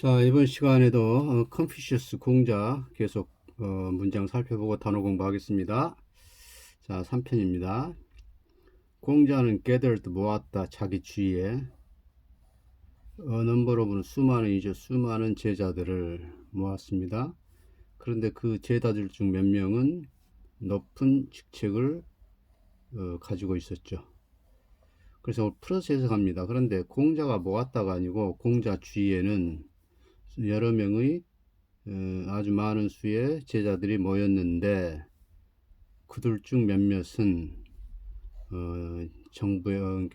자, 이번 시간에도 어, 컨피셔스 공자 계속 어, 문장 살펴보고 단어 공부하겠습니다. 자, 3편입니다. 공자는 gathered 모았다 자기 주위에 어, 오브는 수많은 이제 수많은 제자들을 모았습니다. 그런데 그 제자들 중 몇 명은 높은 직책을 어, 가지고 있었죠. 그래서 풀어서 해석합니다. 그런데 공자가 모았다가 아니고 공자 주위에는 여러 명의 어, 아주 많은 수의 제자들이 모였는데 그들 중 몇몇은 어, 정부의 어,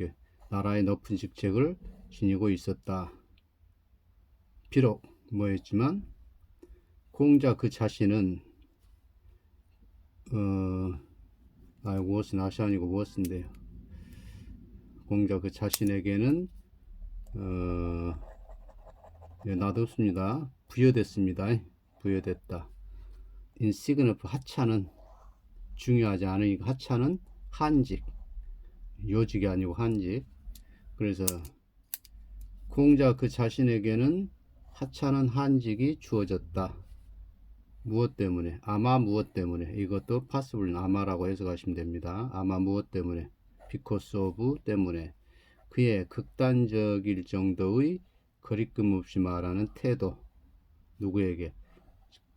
나라의 높은 직책을 지니고 있었다. 비록 뭐였지만 공자 그 자신은 어, 아 무엇은 아시 아니고 무엇인데요. 공자 그 자신에게는 어, 예, 놔뒀습니다. 부여됐습니다. 부여됐다. 인 시그너프 하차는 중요하지 않으니까 하차는 한직 요직이 아니고 한직 그래서 공자 그 자신에게는 하차는 한직이 주어졌다. 무엇 때문에? 아마 무엇 때문에? 이것도 possible 아마라고 해석하시면 됩니다. 아마 무엇 때문에? because of 때문에 그의 극단적일 정도의 거리낌 없이 말하는 태도 누구에게?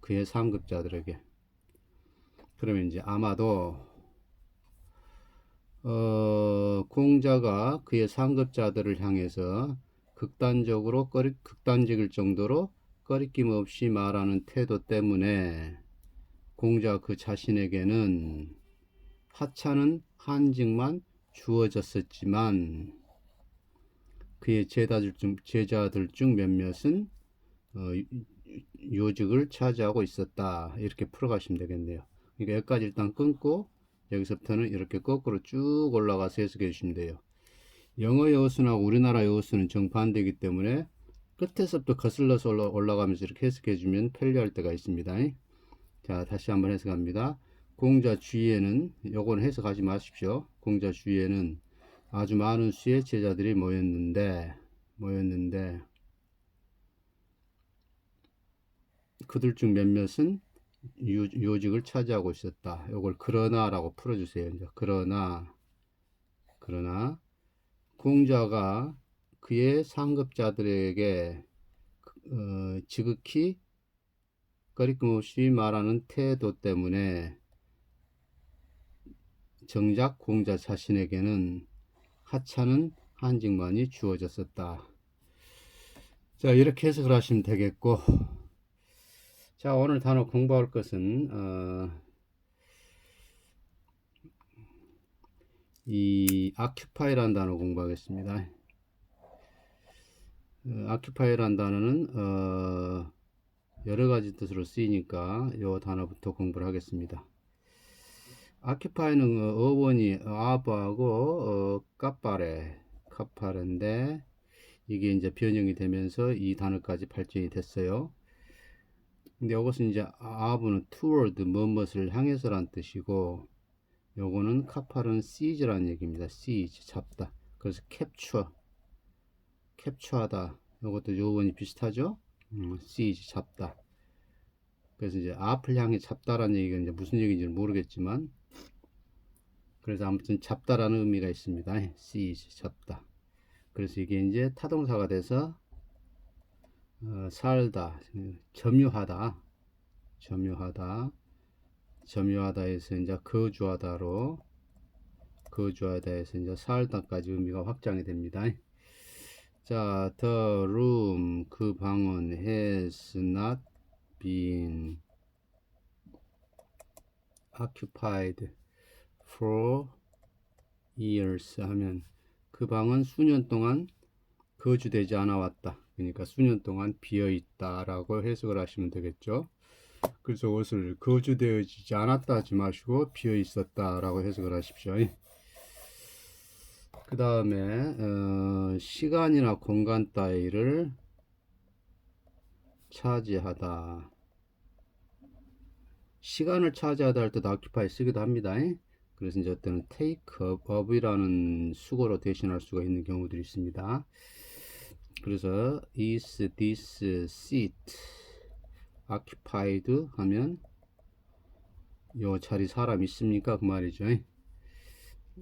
그의 상급자들에게 그러면 이제 아마도 어, 공자가 그의 상급자들을 향해서 극단적으로 꺼리, 극단적일 정도로 꺼리낌 없이 말하는 태도 때문에 공자 그 자신에게는 하찮은 한직만 주어졌었지만 그의 제자들 중, 제자들 중 몇몇은 어, 요직을 차지하고 있었다. 이렇게 풀어가시면 되겠네요. 그러니까 여기까지 일단 끊고 여기서부터는 이렇게 거꾸로 쭉 올라가서 해석해 주시면 돼요. 영어 여수하고 우리나라 여수는 정반대이기 때문에 끝에서부터 거슬러서 올라 가면서 이렇게 해석해 주면 편리할 때가 있습니다. 자, 다시 한번 해석합니다. 공자 주위에는 요거는 해석하지 마십시오. 공자 주위에는 아주 많은 수의 제자들이 모였는데 모였는데 그들 중 몇몇은 요, 직을 차지하고 있었다. 이걸 그러나라고 풀어주세요. 이제 그러나 그러나 공자가 그의 상급자들에게 어, 지극히 거리낌 없이 말하는 태도 때문에 정작 공자 자신에게는 하찮은 한직만이 주어졌었다. 자, 이렇게 해석을 하시면 되겠고, 자, 오늘 단어 공부할 것은, 어, 이 occupy라는 단어 공부하겠습니다. 어, occupy라는 단어는 어, 여러 가지 뜻으로 쓰이니까 이 단어부터 공부를 하겠습니다. Occupy는 어, 어원이 아버하고 어, 까빠레 카파레인데 이게 이제 변형이 되면서 이 단어까지 발전이 됐어요. 근데 이것은 이제 아브는 toward 무엇을 향해서란 뜻이고 요거는 카파는 seize라는 얘기입니다. seize 잡다. 그래서 capture 캡처하다. 요것도 요원이 비슷하죠? 음, seize 잡다. 그래서 이제 앞을 향해 잡다라는 얘기가 이제 무슨 얘기인지 모르겠지만 그래서 아무튼 잡다라는 의미가 있습니다. seize 잡다. 그래서 이게 이제 타동사가 돼서 어, 살다, 점유하다, 점유하다, 점유하다에서 이제 거주하다로 거주하다에서 이제 살다까지 의미가 확장이 됩니다. 자, the room 그 방은 has not been occupied for years 하면 그 방은 수년 동안 거주되지 않아 왔다. 그러니까 수년 동안 비어 있다라고 해석을 하시면 되겠죠. 그래서 그것을 거주되어지지 않았다 하지 마시고 비어 있었다라고 해석을 하십시오. 그 다음에 어, 시간이나 공간 따위를 차지하다. 시간을 차지하다 할때 occupy 쓰기도 합니다. 그래서 이제 어떤 take up이라는 수거로 대신할 수가 있는 경우들이 있습니다. 그래서 is this seat occupied 하면 요 자리 사람 있습니까? 그 말이죠.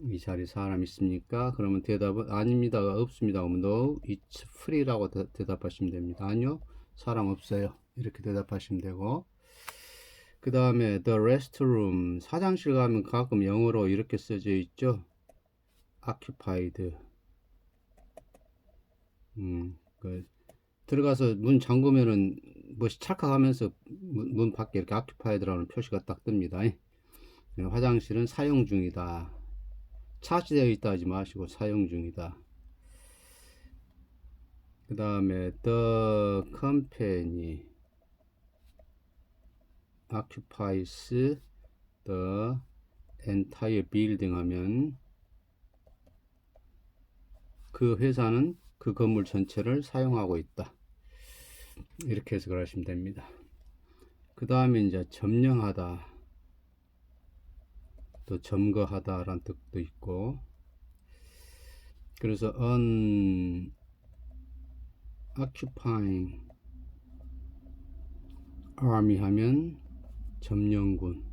이 자리 사람 있습니까? 그러면 대답은 아닙니다가 없습니다. 그러면 no, it's free라고 대, 대답하시면 됩니다. 아니요, 사람 없어요. 이렇게 대답하시면 되고 그 다음에 the restroom 화장실 가면 가끔 영어로 이렇게 써져 있죠. occupied 음, 그 들어가서 문 잠그면은 뭐 찰칵하면서 문, 문 밖에 이렇게 occupied라는 표시가 딱 뜹니다. 예, 화장실은 사용 중이다. 차지되어 있다 하지 마시고 사용 중이다. 그 다음에 the company occupies the entire building 하면 그 회사는 그 건물 전체를 사용하고 있다. 이렇게 해석을 하시면 됩니다. 그 다음에 이제 점령하다, 또 점거하다라는 뜻도 있고, 그래서 on occupying army 하면 점령군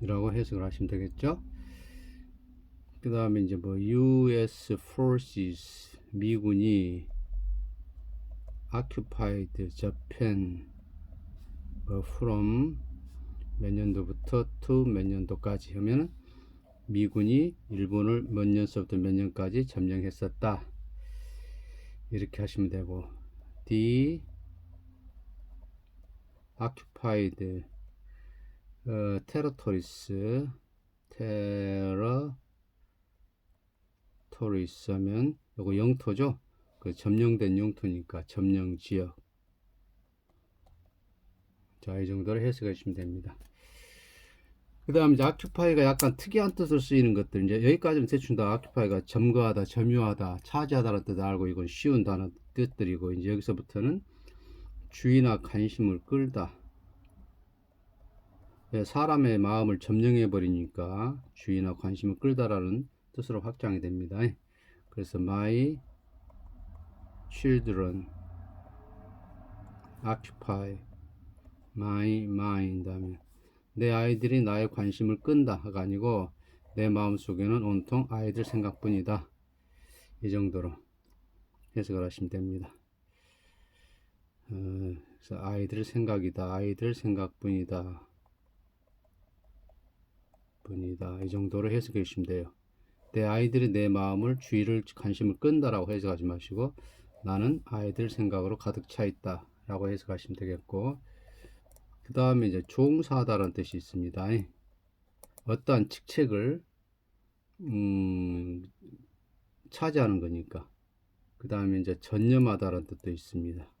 이라고 해석을 하시면 되겠죠. 그 다음에 이제 뭐 US forces 미군이 occupied Japan 뭐 from 몇 년도부터 to 몇 년도까지 하면 미군이 일본을 몇 년서부터 몇 년까지 점령했었다 이렇게 하시면 되고 the occupied 어, territories territories 하면 요거 영토죠 그 점령된 영토니까 점령 지역 자, 이 정도로 해석해 주시면 됩니다. 그 다음 이제 아큐파이가 약간 특이한 뜻으로 쓰이는 것들 이제 여기까지는 대충 다 아큐파이가 점거하다, 점유하다, 차지하다라는 뜻을 알고 이건 쉬운 단어 뜻들이고 이제 여기서부터는 주의나 관심을 끌다. 예, 사람의 마음을 점령해 버리니까 주의나 관심을 끌다라는 뜻으로 확장이 됩니다. 그래서 my children occupy my mind 하면 내 아이들이 나의 관심을 끈다가 아니고 내 마음속에는 온통 아이들 생각뿐이다. 이 정도로 해석을 하시면 됩니다. 어, 그래서 아이들 생각이다. 아이들 생각뿐이다. 뿐이다. 이 정도로 해석해 주시면 돼요. 내 아이들이 내 마음을 주의를 관심을 끈다라고 해석하지 마시고 나는 아이들 생각으로 가득 차 있다 라고 해석하시면 되겠고 그 다음에 이제 종사하다라는 뜻이 있습니다. 어떠한 직책을 음, 차지하는 거니까. 그 다음에 이제 전념하다라는 뜻도 있습니다.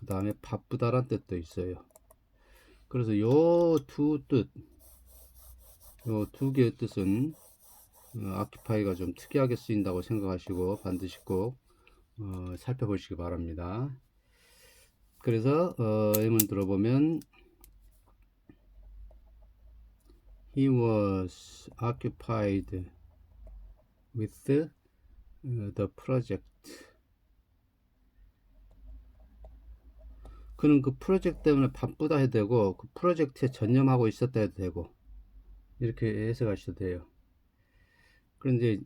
그 다음에 바쁘다라는 뜻도 있어요. 그래서 요 두 뜻, 요 두 개의 뜻은 어, 아키파이가 좀 특이하게 쓰인다고 생각하시고 반드시 꼭 어, 살펴보시기 바랍니다. 그래서 어, 예문 들어보면 he was occupied with the, the project. 그는 그 프로젝트 때문에 바쁘다 해도 되고 그 프로젝트에 전념하고 있었다 해도 되고 이렇게 해석하셔도 돼요. 그런데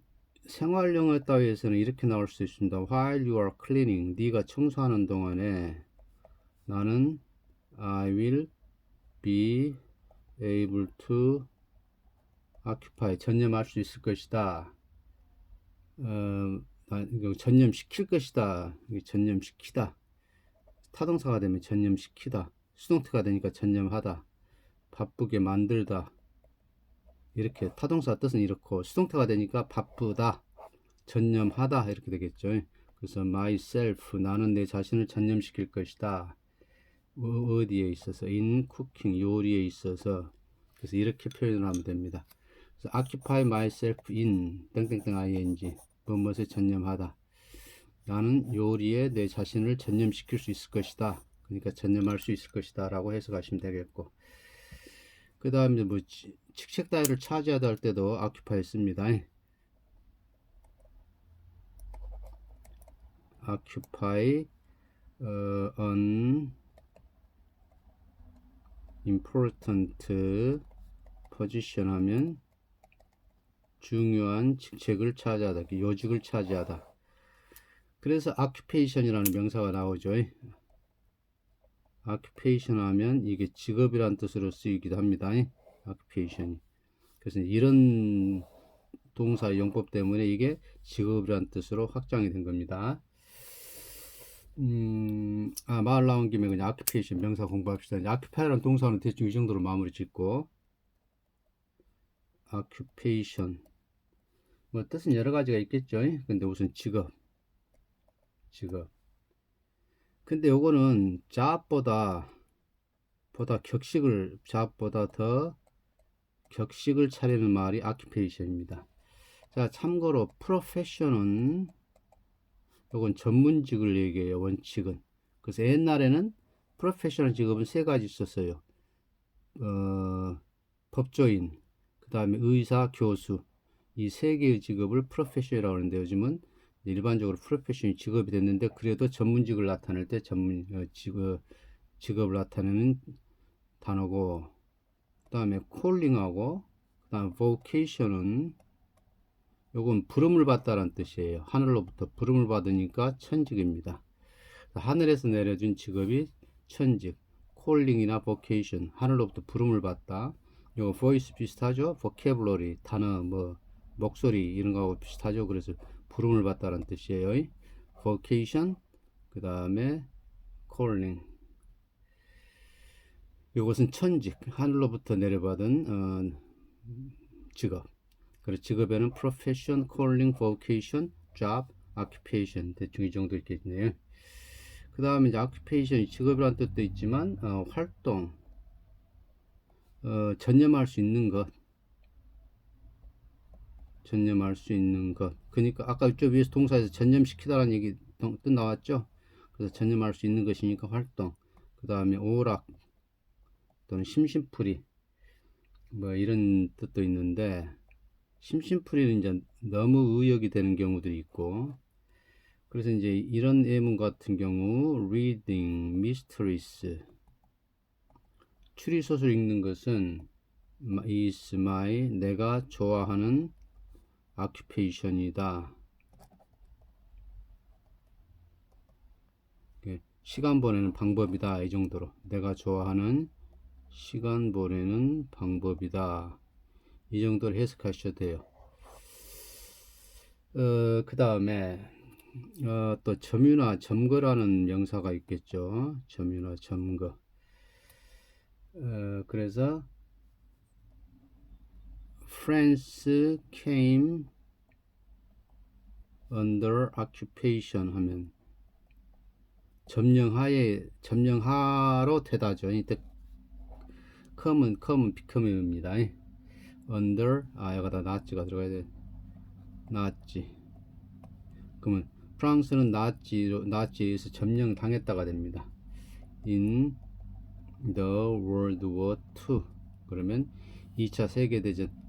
생활 영어 따위에서는 이렇게 나올 수 있습니다. While you are cleaning, 네가 청소하는 동안에 나는 I will be able to occupy 전념할 수 있을 것이다. 어, 전념시킬 것이다. 전념시키다. 타동사가 되면 전념시키다. 수동태가 되니까 전념하다. 바쁘게 만들다. 이렇게 타동사 뜻은 이렇고 수동태가 되니까 바쁘다. 전념하다 이렇게 되겠죠. 그래서 myself 나는 내 자신을 전념시킬 것이다. 어디에 있어서 in cooking 요리에 있어서 그래서 이렇게 표현을 하면 됩니다. 그래서 occupy myself in 땡땡땡 ing 무엇에 전념하다. 나는 요리에 내 자신을 전념시킬 수 있을 것이다. 그러니까 전념할 수 있을 것이다 라고 해석하시면 되겠고 그 다음에 뭐 직책 따위를 차지하다 할 때도 occupy 씁니다. occupy 어, an important position 하면 중요한 직책을 차지하다, 요직을 차지하다. 그래서 occupation이라는 명사가 나오죠. occupation 하면 이게 직업이란 뜻으로 쓰이기도 합니다. occupation이. 그래서 이런 동사 용법 때문에 이게 직업이란 뜻으로 확장이 된 겁니다. 음, 아, 말 나온 김에 그냥 occupation 명사 공부합시다. occupy라는 동사는 대충 이 정도로 마무리 짓고 occupation 뭐 뜻은 여러 가지가 있겠죠. 근데 우선 직업 직업 근데 요거는 잡보다 보다 격식을 잡보다 더 격식을 차리는 말이 occupation입니다. 자, 참고로 profession은 요건 전문직을 얘기해요. 원칙은. 그래서 옛날에는 프로페셔널 직업은 세 가지 있었어요. 어, 법조인, 그 다음에 의사, 교수. 이 세 개의 직업을 프로페셔널이라고 하는데 요즘은 일반적으로 프로페셔널 직업이 됐는데 그래도 전문직을 나타낼 때 전문 어, 직업, 직업을 나타내는 단어고 그 다음에 콜링하고 그 다음에 vocation은 요건 부름을 받다라는 뜻이에요. 하늘로부터 부름을 받으니까 천직입니다. 하늘에서 내려준 직업이 천직, 콜링이나 vocation, 하늘로부터 부름을 받다. 요거 voice 비슷하죠? vocabulary, 단어, 뭐 목소리 이런 거하고 비슷하죠? 그래서 부름을 받다라는 뜻이에요. vocation, 그 다음에 calling. 요것은 천직, 하늘로부터 내려받은 어, 직업. 그리고 직업에는 profession, calling, vocation, job, occupation 대충 이 정도 있겠네요. 그 다음에 이제 occupation 직업이라는 뜻도 있지만 어, 활동, 어, 전념할 수 있는 것, 전념할 수 있는 것. 그러니까 아까 이쪽 위에서 동사에서 전념시키다라는 얘기 뜻 나왔죠. 그래서 전념할 수 있는 것이니까 활동. 그 다음에 오락 또는 심심풀이 뭐 이런 뜻도 있는데 심심풀이는 이제 너무 의역이 되는 경우들이 있고 그래서 이제 이런 예문 같은 경우 reading mysteries 추리소설 읽는 것은 is my 내가 좋아하는 occupation이다. 시간 보내는 방법이다. 이 정도로 내가 좋아하는 시간 보내는 방법이다. 이 정도로 해석하셔도 돼요. 어, 그 다음에 어, 또 점유나 점거라는 명사가 있겠죠. 점유나 점거. 어, 그래서 France came under occupation 하면 점령하에 점령하로 되다죠. 이때 come은 come은 become입니다. under 아 여기다 나치가 들어가야 돼. 나치 그러면 프랑스는 나치로 나치에서 점령 당했다가 됩니다. in the World War II 그러면 2차 세계대전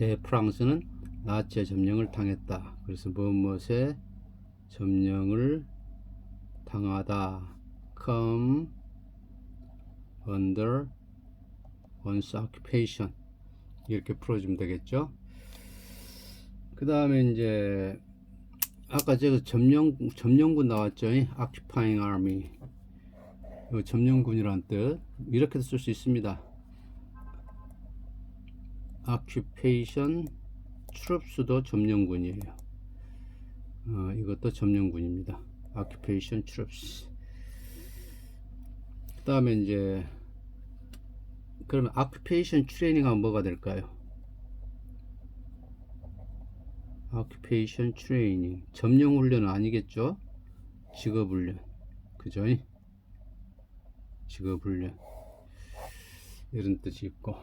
때 프랑스는 나치의 점령을 당했다 그래서 무엇에 점령을 당하다 come under one's occupation 이렇게 풀어주면 되겠죠. 그 다음에 이제 아까 제가 점령 점령군 나왔죠. occupying army. 점령군이란 뜻 이렇게도 쓸 수 있습니다. Occupation troops도 점령군이에요. 어, 이것도 점령군입니다. occupation troops. 그 다음에 이제 그러면 occupation 트레이닝 하면 뭐가 될까요? occupation training 점령 훈련은 아니겠죠? 직업 훈련 그죠? 직업 훈련 이런 뜻이 있고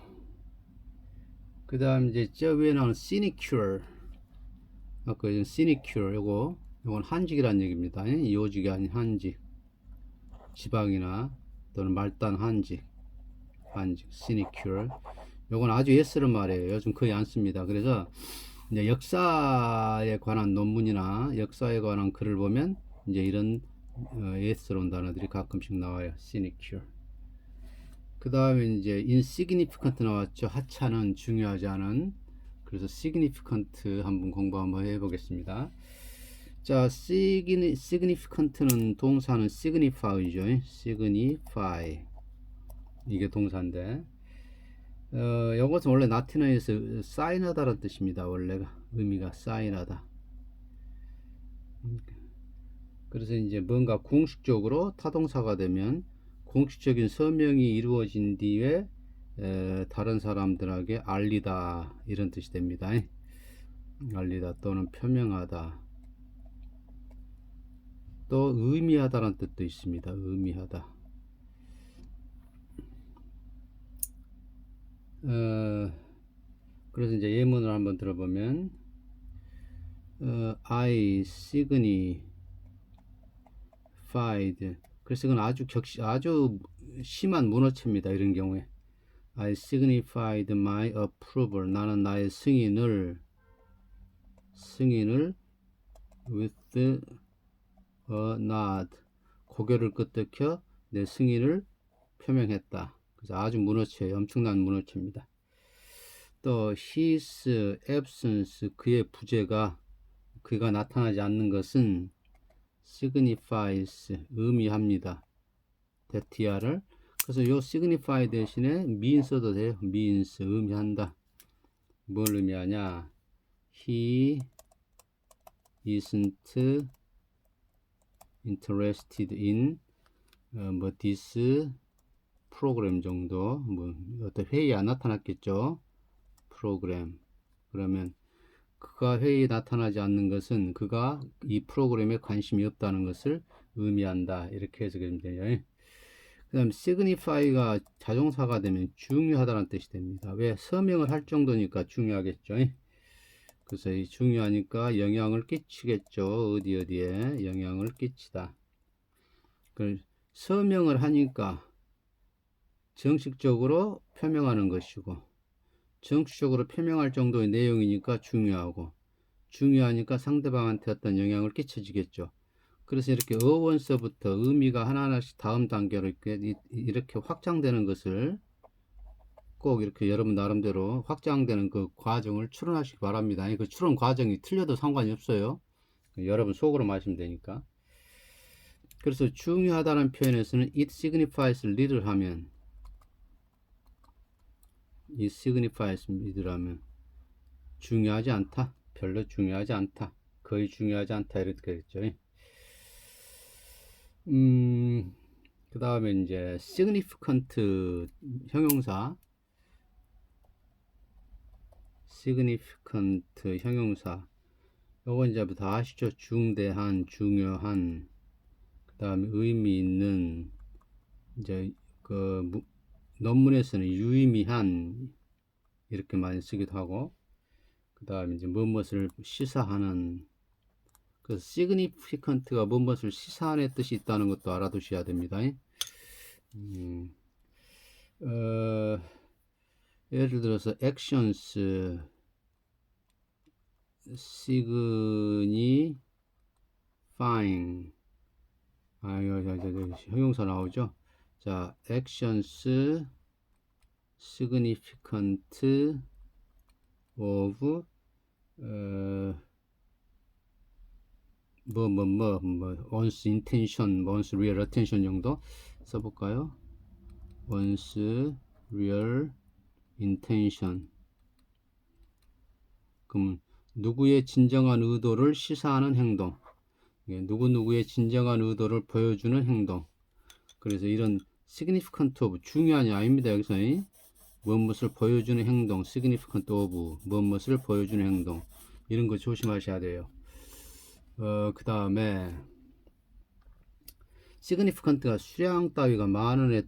그 다음 이제 저 위에 나오는 sinecure 아까 sinecure 요거 요건 한직이라는 얘기입니다 요직이 아닌 한직 지방이나 또는 말단 한직 한직, 시니큐얼. 요건 아주 예스런 말이에요. 요즘 거의 안 씁니다. 그래서 이제 역사에 관한 논문이나 역사에 관한 글을 보면 이제 이런 어, s로운 단어들이 가끔씩 나와요. sinecure. 그 다음에 이제 insignificant 나왔죠. 하찮은, 중요하지 않은. 그래서 significant 한번 공부 한번 해보겠습니다. 자, signi- significant는 동사는 signify죠. signify. 이게 동사인데, 어, 이것은 원래 라틴어에서 사인하다라는 뜻입니다. 원래가 의미가 사인하다. 그래서 이제 뭔가 공식적으로 타동사가 되면 공식적인 서명이 이루어진 뒤에 에, 다른 사람들에게 알리다 이런 뜻이 됩니다. 알리다 또는 표명하다 또 의미하다라는 뜻도 있습니다. 의미하다. 어, 그래서 이제 예문을 한번 들어보면 어, I signified 그래서 이건 아주 격시 아주 심한 문어체입니다. 이런 경우에 I signified my approval 나는 나의 승인을 승인을 with a nod 고개를 끄덕여 내 승인을 표명했다. 그래서 아주 문어체, 엄청난 문어체입니다. 또 his absence 그의 부재가 그가 나타나지 않는 것은 signifies 의미합니다. 대티아를 그래서 요 signify 대신에 mean 써도 돼요. means 의미한다. 뭘 의미하냐? He isn't interested in 어, 뭐 this 프로그램 정도 뭐 어떤 회의에 안 나타났겠죠. 프로그램 그러면 그가 회의에 나타나지 않는 것은 그가 이 프로그램에 관심이 없다는 것을 의미한다. 이렇게 해석하면 돼요. 그 다음 signify가 자동사가 되면 중요하다는 뜻이 됩니다. 왜? 서명을 할 정도니까 중요하겠죠. 그래서 이 중요하니까 영향을 끼치겠죠. 어디 어디에 영향을 끼치다. 그 서명을 하니까 정식적으로 표명하는 것이고 정식적으로 표명할 정도의 내용이니까 중요하고 중요하니까 상대방한테 어떤 영향을 끼쳐지겠죠. 그래서 이렇게 어원서부터 의미가 하나하나씩 다음 단계로 이렇게, 이렇게 확장되는 것을 꼭 이렇게 여러분 나름대로 확장되는 그 과정을 추론하시기 바랍니다. 그 추론 과정이 틀려도 상관이 없어요. 여러분 속으로 마시면 되니까. 그래서 중요하다는 표현에서는 it signifies little 하면 it signifies 하면 중요하지 않다. 별로 중요하지 않다. 거의 중요하지 않다. 이렇게 되겠죠. 음, 그 다음에 이제 significant 형용사 significant 형용사 요거 이제 다 아시죠? 중대한, 중요한 그 다음에 의미 있는 이제 그 무, 논문에서는 유의미한 이렇게 많이 쓰기도 하고 그 다음에 이제 무엇을 시사하는 그 significant가 무엇을 시사하는 뜻이 있다는 것도 알아두셔야 됩니다. 음, 어, 예를 들어서 actions signifying 아, 이거, 형용사 나오죠? 자, actions significant of 어, 뭐, 뭐, 뭐, 뭐, one's intention, one's real attention 정도 써볼까요? one's real intention. 그럼, 누구의 진정한 의도를 시사하는 행동. 예, 누구누구의 진정한 의도를 보여주는 행동. 그래서 이런 significant of, 중요한이 아닙니다. 여기서. 무엇을 보여주는 행동, significant of, 무엇을 보여주는 행동. 이런 거 조심하셔야 돼요. 어, 그 다음에 significant가 수량 따위가 많은의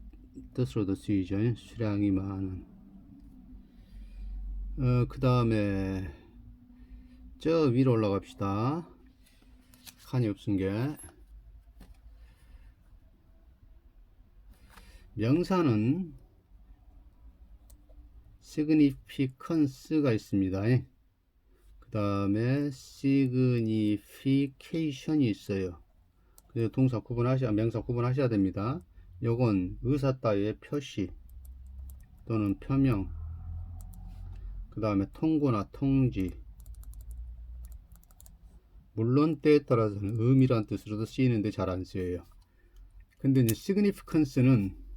뜻으로도 쓰이죠. 수량이 많은. 어, 그 다음에 저 위로 올라갑시다. 칸이 없은 게 명사는 significance가 있습니다. 그 다음에 signification이 있어요. 그래서 동사 구분하셔야 명사 구분하셔야 됩니다. 요건 의사 따위의 표시 또는 표명 그 다음에 통고나 통지 물론 때에 따라서는 의미란 뜻으로도 쓰이는데 잘 안 쓰여요. 근데 이제 significance는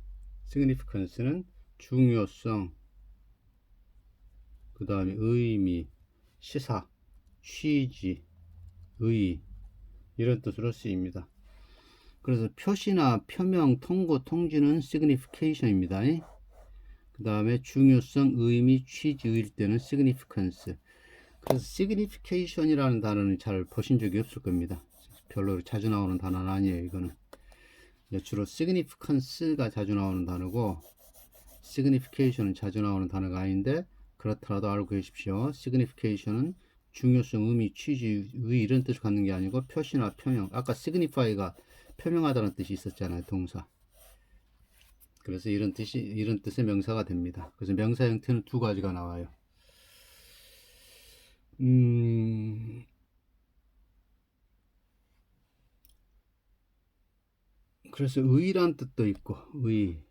significance는 중요성 그 다음에 의미 시사 취지 의 이런 뜻으로 쓰입니다. 그래서 표시나 표명, 통고, 통지는 signification입니다. 그 다음에 중요성, 의미, 취지, 의 때는 significance. 그래서 signification이라는 단어는 잘 보신 적이 없을 겁니다. 별로 자주 나오는 단어는 아니에요. 이거는 주로 significance가 자주 나오는 단어고 signification은 자주 나오는 단어가 아닌데 그렇더라도 알고 계십시오. signification은 중요성, 의미, 취지, 의 이런 뜻을 갖는 게 아니고 표시나 표명. 아까 signify가 표명하다는 뜻이 있었잖아요. 동사. 그래서 이런 뜻이 이런 뜻의 명사가 됩니다. 그래서 명사 형태는 두 가지가 나와요. 음, 그래서 의란 뜻도 있고 의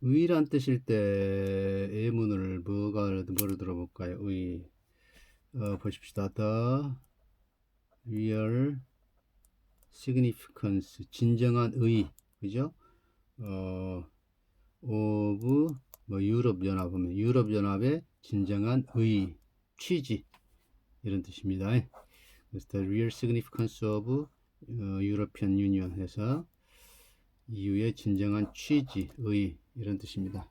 의란 뜻일 때 예문을 뭐가 뭐로 들어볼까요? 의 어, 보십시다. The real significance 진정한 의 그죠? 어, of 뭐 유럽 연합 하면 유럽 연합의 진정한 의 취지 이런 뜻입니다. 그래서 the real significance of 어, European Union 해서 EU의 진정한 취지, 의 이런 뜻입니다.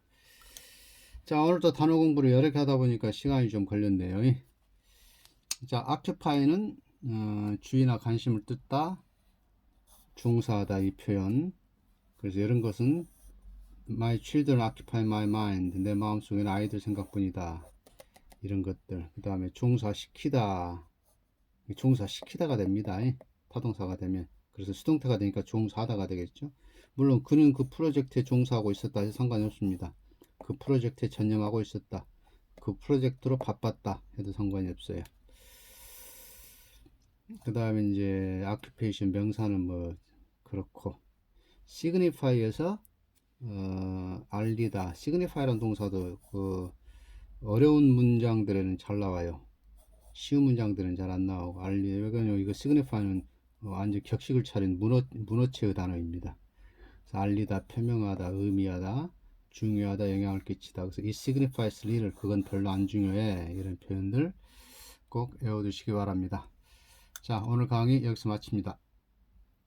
자 오늘도 단어 공부를 여러 개 하다 보니까 시간이 좀 걸렸네요. 자 occupy는 어, 주의나 관심을 뜯다 중사하다 이 표현. 그래서 이런 것은 my children occupy my mind 내 마음속에는 아이들 생각뿐이다. 이런 것들. 그 다음에 종사시키다. 종사시키다가 됩니다. 타동사가 되면. 그래서 수동태가 되니까 종사하다가 되겠죠 물론 그는 그 프로젝트에 종사하고 있었다 해서 상관이 없습니다. 그 프로젝트에 전념하고 있었다. 그 프로젝트로 바빴다 해도 상관이 없어요. 그 다음에 이제 occupation 명사는 뭐 그렇고 signify에서 어, 알리다. Signify라는 동사도 그 어려운 문장들에는 잘 나와요. 쉬운 문장들은 잘 안 나오고 알리 왜냐면 이거 어, 완전 격식을 차린 문어, 문어체의 단어입니다 알리다 표명하다 의미하다 중요하다 영향을 끼치다. 그래서 이 signifies little 그건 별로 안 중요해. 이런 표현들 꼭 외워두시기 바랍니다. 자 오늘 강의 여기서 마칩니다